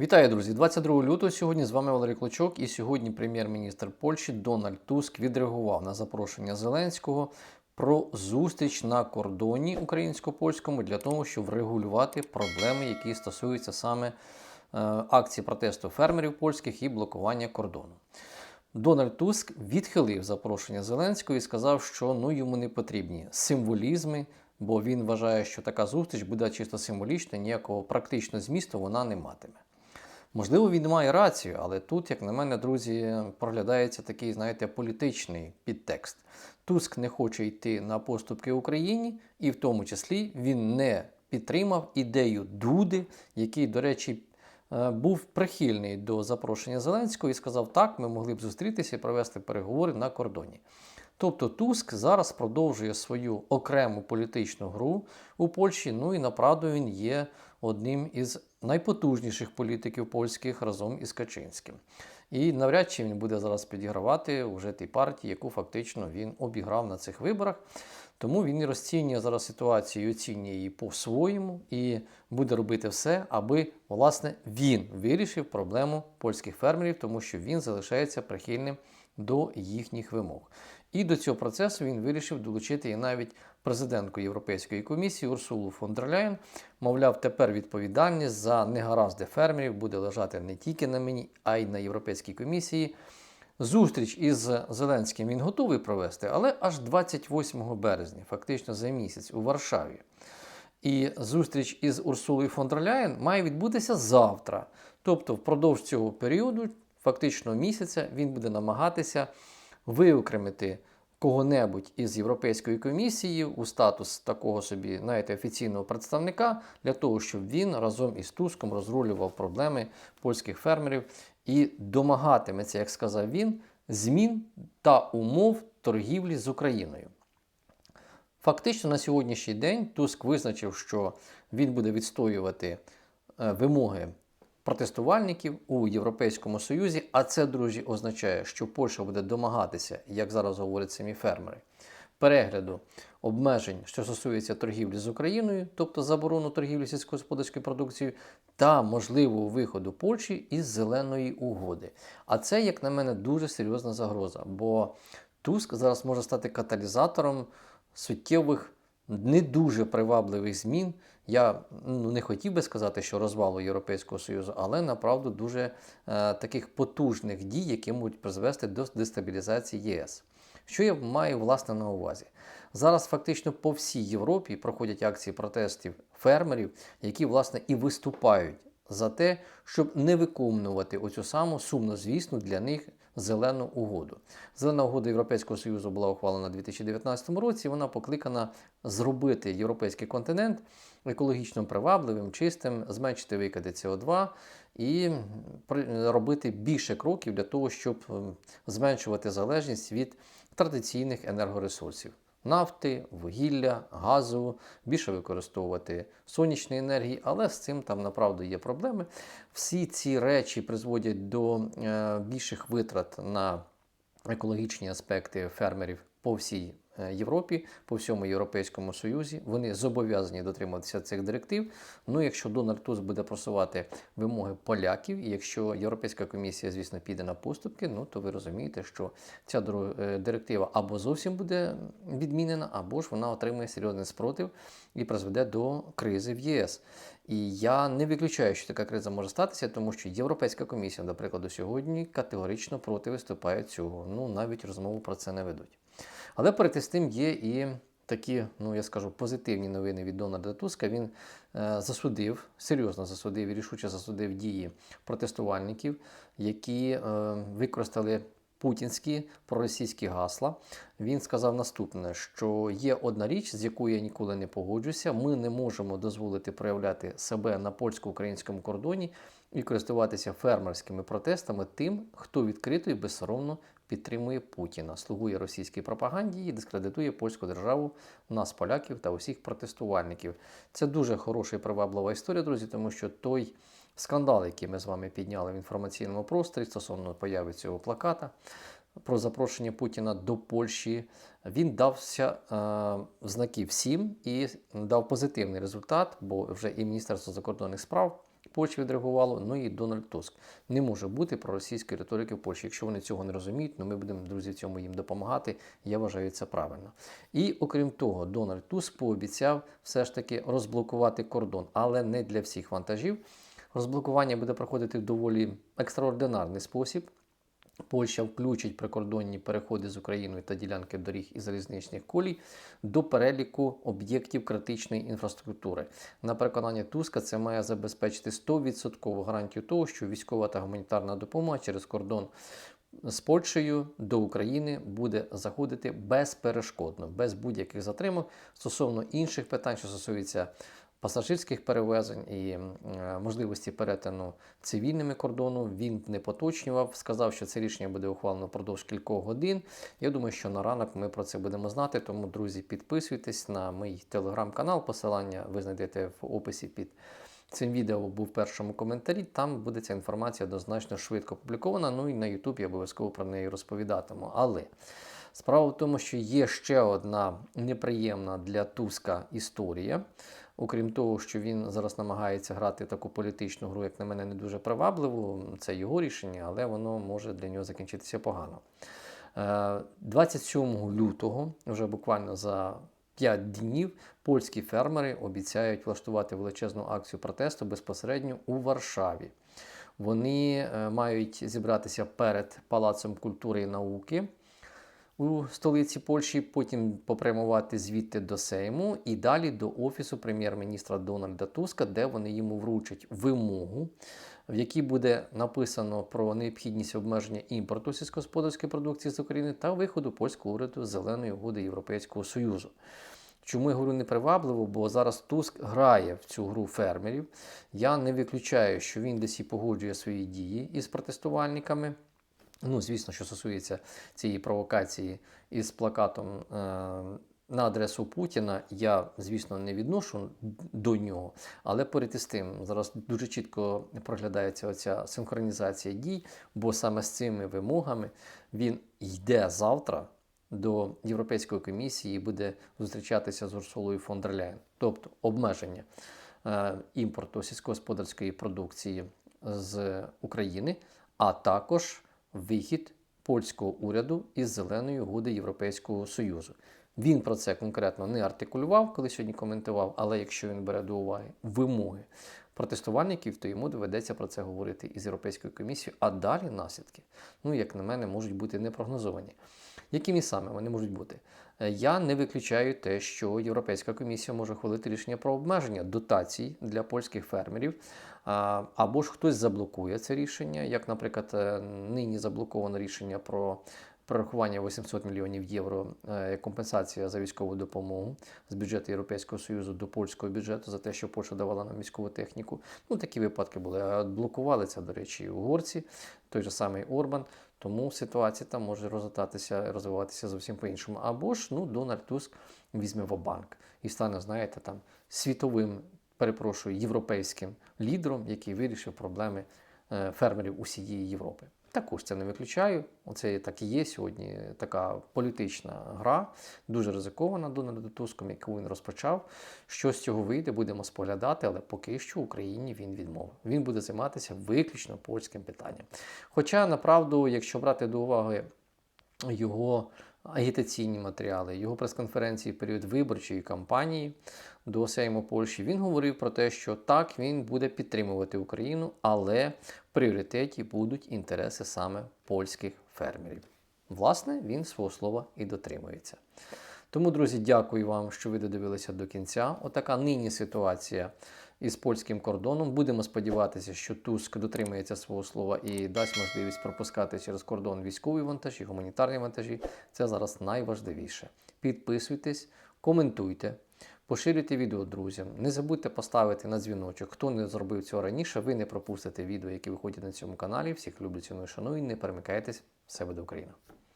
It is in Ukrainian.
Вітаю, друзі! 22 лютого сьогодні з вами Валерій Клочок. І сьогодні прем'єр-міністр Польщі Дональд Туск відреагував на запрошення Зеленського про зустріч на кордоні українсько-польському для того, щоб врегулювати проблеми, які стосуються саме е, акції протесту фермерів польських і блокування кордону. Дональд Туск відхилив запрошення Зеленського і сказав, що ну йому не потрібні символізми, бо він вважає, що така зустріч буде чисто символічна, ніякого практичного змісту вона не матиме. Можливо, він має рацію, але тут, як на мене, друзі, проглядається такий, знаєте, політичний підтекст. Туск не хоче йти на поступки Україні, і в тому числі він не підтримав ідею Дуди, який, до речі, е, був прихильний до запрошення Зеленського і сказав, так, ми могли б зустрітися і провести переговори на кордоні. Тобто Туск зараз продовжує свою окрему політичну гру у Польщі. Ну і направду він є одним із найпотужніших політиків польських разом із Качинським. І навряд чи він буде зараз підігравати уже тій партії, яку фактично він обіграв на цих виборах. Тому він і розцінює зараз ситуацію, і оцінює її по-своєму і буде робити все, аби власне він вирішив проблему польських фермерів, тому що він залишається прихильним до їхніх вимог. І до цього процесу він вирішив долучити і навіть президентку Європейської комісії Урсулу фон дер Ляєн. Мовляв, тепер відповідальність за негаразди фермерів буде лежати не тільки на мені, а й на Європейській комісії. Зустріч із Зеленським він готовий провести, але аж 28 березня, фактично за місяць, у Варшаві. І зустріч із Урсулою фон дер Ляєн має відбутися завтра. Тобто, впродовж цього періоду, фактично місяця, він буде намагатися виокремити кого-небудь із Європейської комісії у статус такого собі, знаєте, офіційного представника для того, щоб він разом із Туском розрулював проблеми польських фермерів і домагатиметься, як сказав він, змін та умов торгівлі з Україною. Фактично на сьогоднішній день Туск визначив, що він буде відстоювати е, вимоги протестувальників у Європейському Союзі. А це, друзі, означає, що Польща буде домагатися, як зараз говорять самі фермери, перегляду обмежень, що стосується торгівлі з Україною, тобто заборону торгівлі сільськогосподарською продукцією, та можливого виходу Польщі із зеленої угоди. А це, як на мене, дуже серйозна загроза, бо Туск зараз може стати каталізатором суттєвих не дуже привабливих змін. Я ну, не хотів би сказати, що розвалу Європейського Союзу, але направду дуже е, таких потужних дій, які можуть призвести до дестабілізації ЄС. Що я маю власне на увазі? Зараз фактично по всій Європі проходять акції протестів фермерів, які власне і виступають за те, щоб не виконувати оцю саму сумнозвісну для них зелену угоду. Зелена угода Європейського Союзу була ухвалена у 2019 році. Вона покликана зробити європейський континент екологічно привабливим, чистим, зменшити викиди СО2 і робити більше кроків для того, щоб зменшувати залежність від традиційних енергоресурсів нафти, вугілля, газу, більше використовувати сонячної енергії, але з цим там направду є проблеми. Всі ці речі призводять до е, більших витрат на екологічні аспекти фермерів по всій Європі, по всьому Європейському Союзі. Вони зобов'язані дотримуватися цих директив. Ну, якщо Дональд Туск буде просувати вимоги поляків, і якщо Європейська комісія, звісно, піде на поступки, ну то ви розумієте, що ця е, директива або зовсім буде відмінена, або ж вона отримує серйозний спротив і призведе до кризи в ЄС. І я не виключаю, що така криза може статися, тому що Європейська комісія, наприклад, сьогодні категорично проти виступає цього. Ну навіть розмову про це не ведуть. Але перед з тим є і такі, ну я скажу, позитивні новини від Дональда Туска. Він е, засудив, серйозно засудив і рішуче засудив дії протестувальників, які е, використали. Путінські проросійські гасла. Він сказав наступне: що є одна річ, з якою я ніколи не погоджуся. Ми не можемо дозволити проявляти себе на польсько-українському кордоні і користуватися фермерськими протестами тим, хто відкрито і безсоромно підтримує Путіна, слугує російській пропаганді і дискредитує польську державу, нас, поляків та усіх протестувальників. Це дуже хороша і приваблива історія, друзі, тому що той скандал, який ми з вами підняли в інформаційному просторі стосовно появи цього плаката. Про запрошення Путіна до Польщі він дався е, знаки всім і дав позитивний результат, бо вже і Міністерство закордонних справ Польщі відреагувало. Ну і Дональд Туск. Не може бути проросійської риторики в Польщі. Якщо вони цього не розуміють, ну ми будемо, друзі, в цьому їм допомагати. Я вважаю це правильно. І окрім того, Дональд Туск пообіцяв все ж таки розблокувати кордон, але не для всіх вантажів. Розблокування буде проходити в доволі екстраординарний спосіб. Польща включить прикордонні переходи з Україною та ділянки доріг і залізничних колій до переліку об'єктів критичної інфраструктури. На переконання Туска, це має забезпечити 100% гарантію того, що військова та гуманітарна допомога через кордон з Польщею до України буде заходити безперешкодно, без будь-яких затримок стосовно інших питань, що стосуються пасажирських перевезень і е, можливості перетину цивільними кордону. Він не поточнював, сказав, що це рішення буде ухвалено впродовж кількох годин. Я думаю, що на ранок ми про це будемо знати. Тому, друзі, підписуйтесь на мій телеграм-канал. Посилання ви знайдете в описі під. Цим відео був в першому коментарі. Там буде ця інформація однозначно швидко опублікована. Ну і на YouTube я обов'язково про неї розповідатиму. Але справа в тому, що є ще одна неприємна для Туска історія. Окрім того, що він зараз намагається грати таку політичну гру, як на мене, не дуже привабливу. Це його рішення, але воно може для нього закінчитися погано. Е, 27 лютого, вже буквально за 5 днів, польські фермери обіцяють влаштувати величезну акцію протесту безпосередньо у Варшаві. Вони е, мають зібратися перед Палацом культури і науки у столиці Польщі, потім попрямувати звідти до Сейму і далі до офісу прем'єр-міністра Дональда Туска, де вони йому вручать вимогу, в якій буде написано про необхідність обмеження імпорту сільськогосподарської продукції з України та виходу польського уряду з зеленої угоди Європейського Союзу. Чому я говорю непривабливо? Бо зараз Туск грає в цю гру фермерів. Я не виключаю, що він десь і погоджує свої дії із протестувальниками. Ну, звісно, що стосується цієї провокації із плакатом е, на адресу Путіна, я, звісно, не відношу до нього, але поряд із тим, зараз дуже чітко проглядається оця синхронізація дій, бо саме з цими вимогами він йде завтра до Європейської комісії і буде зустрічатися з Урсулою фон дер Ляєн. Тобто обмеження е, імпорту сільськогосподарської продукції з України, а також вихід польського уряду із зеленої угоди Європейського Союзу. Він про це конкретно не артикулював, коли сьогодні коментував, але якщо він бере до уваги вимоги протестувальників, то йому доведеться про це говорити із Європейською комісією, а далі наслідки, ну, як на мене, можуть бути непрогнозовані. Якими саме вони можуть бути? Е, Я не виключаю те, що Європейська комісія може ухвалити рішення про обмеження дотацій для польських фермерів, або ж хтось заблокує це рішення, як, наприклад, е, нині заблоковано рішення про перерахування 800 мільйонів євро е, компенсація за військову допомогу з бюджету Європейського Союзу до польського бюджету за те, що Польща давала нам військову техніку. Ну, такі випадки були. Блокували це, до речі, угорці, той же самий Орбан. Тому ситуація там може розвиватися, розвиватися зовсім по-іншому. Або ж ну, Дональд Туск візьме в банк і стане, знаєте, там світовим, перепрошую, європейським лідером, який вирішив проблеми е, фермерів усієї Європи. Також це не виключаю. Оце так і є сьогодні така політична гра, дуже ризикована Дональду Туском, яку він розпочав. Що з цього вийде, будемо споглядати, але поки що Україні він відмовив. Він буде займатися виключно польським питанням. Хоча, направду, якщо брати до уваги його агітаційні матеріали, його прес-конференції в період виборчої кампанії до Сейму Польщі, він говорив про те, що так він буде підтримувати Україну, але в пріоритеті будуть інтереси саме польських фермерів. Власне, він свого слова і дотримується. Тому, друзі, дякую вам, що ви додивилися до кінця. Отака нині ситуація із польським кордоном. Будемо сподіватися, що Туск дотримається свого слова і дасть можливість пропускати через кордон військові вантажі, гуманітарні вантажі. Це зараз найважливіше. Підписуйтесь, коментуйте. Поширюйте відео друзям. Не забудьте поставити на дзвіночок. Хто не зробив цього раніше, ви не пропустите відео, які виходять на цьому каналі. Всіх люблю, ціную, шаную. Не перемикайтесь. Все буде Україна!